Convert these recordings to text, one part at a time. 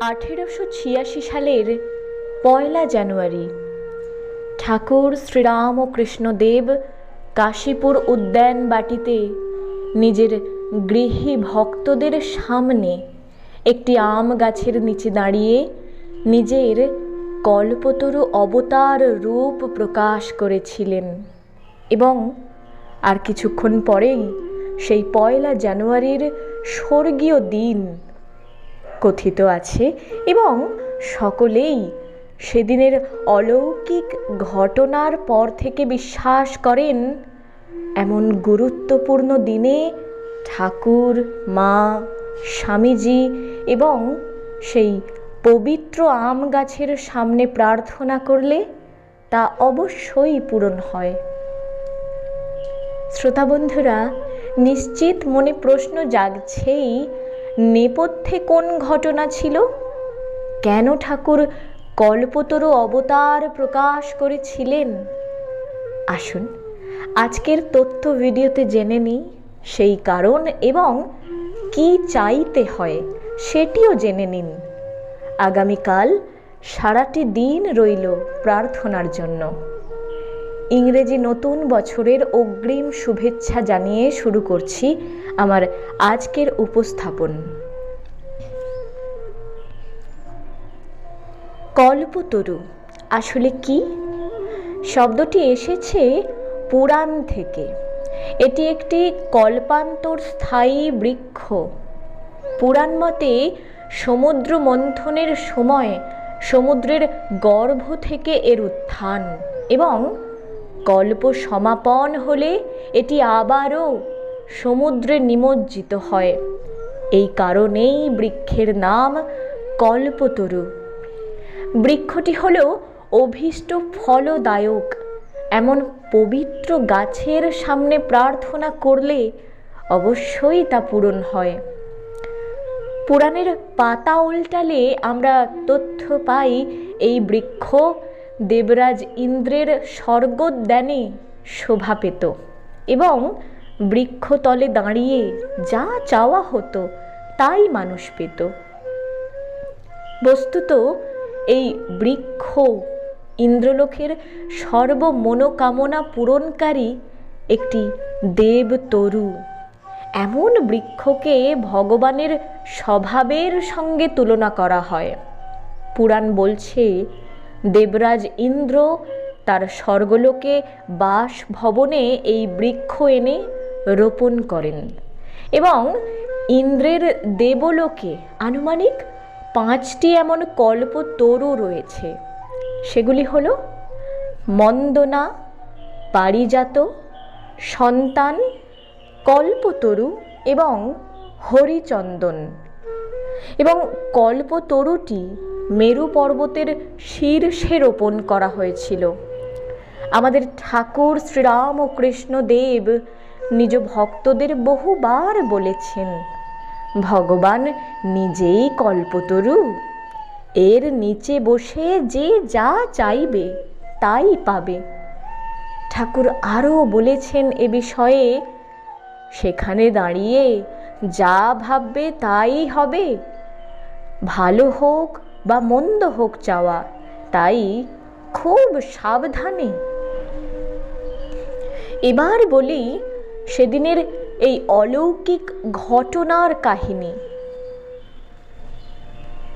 আঠেরোশো ছিয়াশি সালের পয়লা জানুয়ারি। ঠাকুর শ্রীরাম ও কৃষ্ণদেব কাশীপুর উদ্যান বাটিতে নিজের গৃহী ভক্তদের সামনে একটি আম গাছের নিচে দাঁড়িয়ে নিজের কল্পতরু অবতার রূপ প্রকাশ করেছিলেন এবং আর কিছুক্ষণ পরেই সেই পয়লা জানুয়ারির স্বর্গীয় দিন কথিত আছে এবং সকলেই সেদিনের অলৌকিক ঘটনার পর থেকে বিশ্বাস করেন, এমন গুরুত্বপূর্ণ দিনে ঠাকুর, মা, স্বামীজি এবং সেই পবিত্র আম গাছের সামনে প্রার্থনা করলে তা অবশ্যই পূরণ হয়। শ্রোতা বন্ধুরা, নিশ্চিত মনে প্রশ্ন জাগছেই নেপথ্যে কোন ঘটনা ছিল? কেন ঠাকুর কল্পতরু অবতার প্রকাশ করেছিলেন? আসুন, আজকের তথ্য ভিডিওতে জেনে নিই সেই কারণ এবং কি চাইতে হয় সেটিও জেনে নিন। আগামীকাল সারাটি দিন রইল প্রার্থনার জন্য। ইংরেজি নতুন বছরের অগ্রিম শুভেচ্ছা জানিয়ে শুরু করছি আমার আজকের উপস্থাপন। কল্পতরু, আসলে কি? শব্দটি এসেছে পুরাণ থেকে। এটি একটি কল্পান্তর স্থায়ী বৃক্ষ। পুরাণ মতে সমুদ্র মন্থনের সময় সমুদ্রের গর্ভ থেকে এর উত্থান এবং কল্প সমাপন হলে এটি আবারও সমুদ্রে নিমজ্জিত হয়। এই কারণেই বৃক্ষের নাম কল্পতরু। বৃক্ষটি হল অভীষ্ট ফলদায়ক, এমন পবিত্র গাছের সামনে প্রার্থনা করলে অবশ্যই তা পূরণ হয়। পুরাণের পাতা উল্টালে আমরা তথ্য পাই, এই বৃক্ষ দেবরাজ ইন্দ্রের স্বর্গোদ্যানে শোভা পেত এবং বৃক্ষতলে দাঁড়িয়ে যা চাওয়া হতো তাই মানুষ পেত। বস্তুত এই বৃক্ষ ইন্দ্রলোকের সর্বমনোকামনা পূরণকারী একটি দেবতরু এমন বৃক্ষকে ভগবানের স্বভাবের সঙ্গে তুলনা করা হয়। পুরাণ বলছে দেবরাজ ইন্দ্র তার স্বর্গলোকে বাসভবনে এই বৃক্ষ এনে রোপণ করেন এবং ইন্দ্রের দেবলোকে আনুমানিক পাঁচটি এমন কল্প তরু রয়েছে। সেগুলি হল মন্দনা, পারিজাত, সন্তান, কল্পতরু এবং হরিচন্দন। এবং কল্পতরুটি মেরু পর্বতের শীর্ষে রোপণ করা হয়েছিল। আমাদের ঠাকুর শ্রীরাম ও কৃষ্ণদেব নিজ ভক্তদের বহুবার বলেছেন, ভগবান নিজেই কল্পতরু। এর নিচে বসে যে যা চাইবে, তাই পাবে ঠাকুর আরও বলেছেন এ বিষয়ে, সেখানে দাঁড়িয়ে যা ভাববে তাই হবে। ভালো হোক বা মন্দ হোক চাওয়া, তাই খুব সাবধানে। এবার বলি সেদিনের এই অলৌকিক ঘটনার কাহিনী।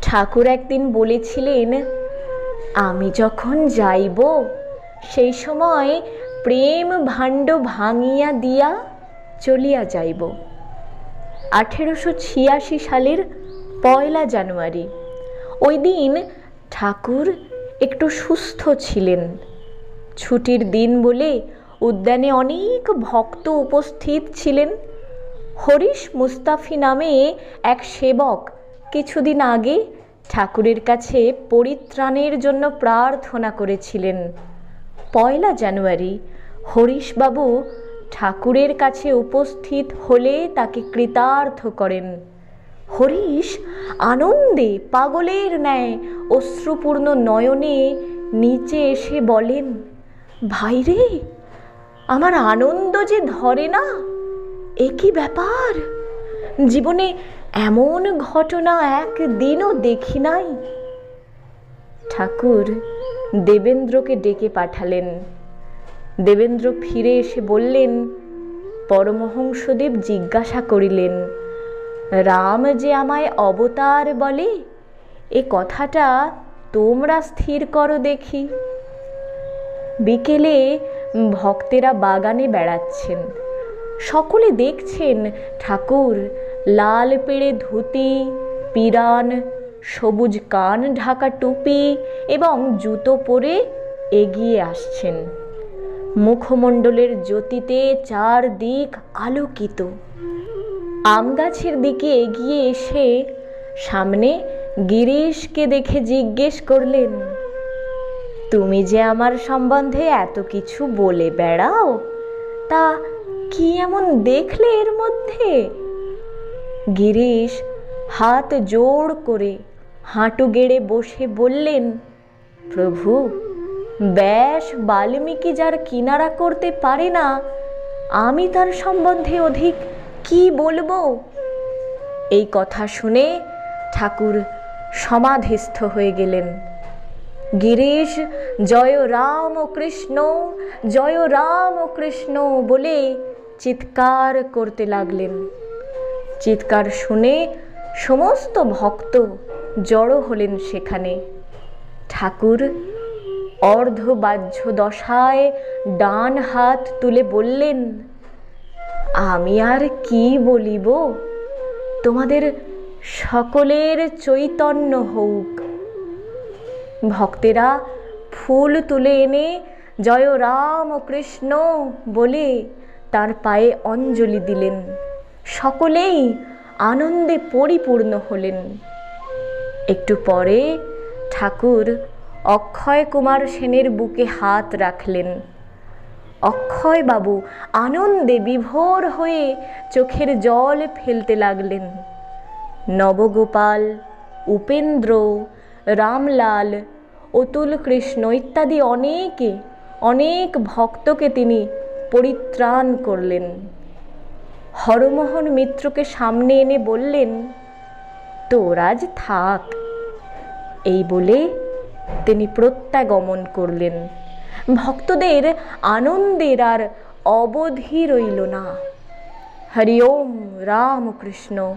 ঠাকুর একদিন বলেছিলেন, আমি যখন যাইব, সেই সময় প্রেম ভাণ্ড ভাঙিয়া দিয়া চলিয়া যাইব। আঠেরোশো ছিয়াশি সালের পয়লা জানুয়ারি। ওই দিন ঠাকুর একটু সুস্থ ছিলেন। ছুটির দিন বলে উদ্যানে অনেক ভক্ত উপস্থিত ছিলেন। হরিশ মুস্তাফি নামে এক সেবক কিছুদিন আগে ঠাকুরের কাছে পরিত্রাণের জন্য প্রার্থনা করেছিলেন। পয়লা জানুয়ারি হরিশবাবু ঠাকুরের কাছে উপস্থিত হলে তাকে কৃতার্থ করেন। হরিশ আনন্দে পাগলের ন্যায় অশ্রুপূর্ণ নয়নে নিচে এসে বলেন ভাইরে আমার আনন্দ যে ধরে না, এ কি ব্যাপার? জীবনে এমন ঘটনা একদিনও দেখি নাই। ঠাকুর দেবেন্দ্রকে ডেকে পাঠালেন। দেবেন্দ্র ফিরে এসে বললেন, পরমহংসদেব জিজ্ঞাসা করিলেন রাম যে আমায় অবতার বলে, এ কথাটা তোমরা স্থির করো দেখি। বিকেলে ভক্তেরা বাগানে বেড়াচ্ছেন। সকলে দেখছেন ঠাকুর লাল পেড়ে ধুতি, পিরান, সবুজ কান ঢাকা টুপি এবং জুতো পরে এগিয়ে আসছেন। মুখমণ্ডলের জ্যোতিতে চারদিক আলোকিত। আম গাছের দিকে এগিয়ে এসে সামনে গিরিশকে দেখে জিজ্ঞেস করলেন, তুমি যে আমার সম্বন্ধে এত কিছু বলে বেড়াও, তা কি এমন দেখলে এর মধ্যে? গিরিশ হাত জোড় করে হাঁটু গেড়ে বসে বললেন, প্রভু, ব্যাস বাল্মীকি যার কিনারা করতে পারে না, আমি তার সম্বন্ধে অধিক কি বলব? এই কথা শুনে ঠাকুর সমাধিস্থ হয়ে গেলেন। গিরিশ, জয় রাম কৃষ্ণ, জয় রাম কৃষ্ণ বলে চিৎকার করতে লাগলেন। চিৎকার শুনে সমস্ত ভক্ত জড়ো হলেন সেখানে। ঠাকুর অর্ধবাহ্য দশায় ডান হাত তুলে বললেন আমি আর কি বলিব? তোমাদের সকলের চৈতন্য হোক ভক্তেরা ফুল তুলে এনে জয় রাম কৃষ্ণ বলে তার পায়ে অঞ্জলি দিলেন। সকলেই আনন্দে পরিপূর্ণ হলেন। একটু পরে ঠাকুর অক্ষয় কুমার সেনের বুকে হাত রাখলেন। অক্ষয় বাবু আনন্দে বিভোর হয়ে চোখের জল ফেলতে লাগলেন। নবগোপাল, উপেন্দ্র, রামলাল অতুল কৃষ্ণ ইত্যাদি অনেকে, অনেক ভক্তকে তিনি পরিত্রাণ করলেন। হরমোহন মিত্রকে সামনে এনে বললেন তোরাজ থাক। এই বলে তিনি প্রত্যাগমন করলেন। ভক্তদের আনন্দের আর অবধি রইল না। হরি ওম রামকৃষ্ণ।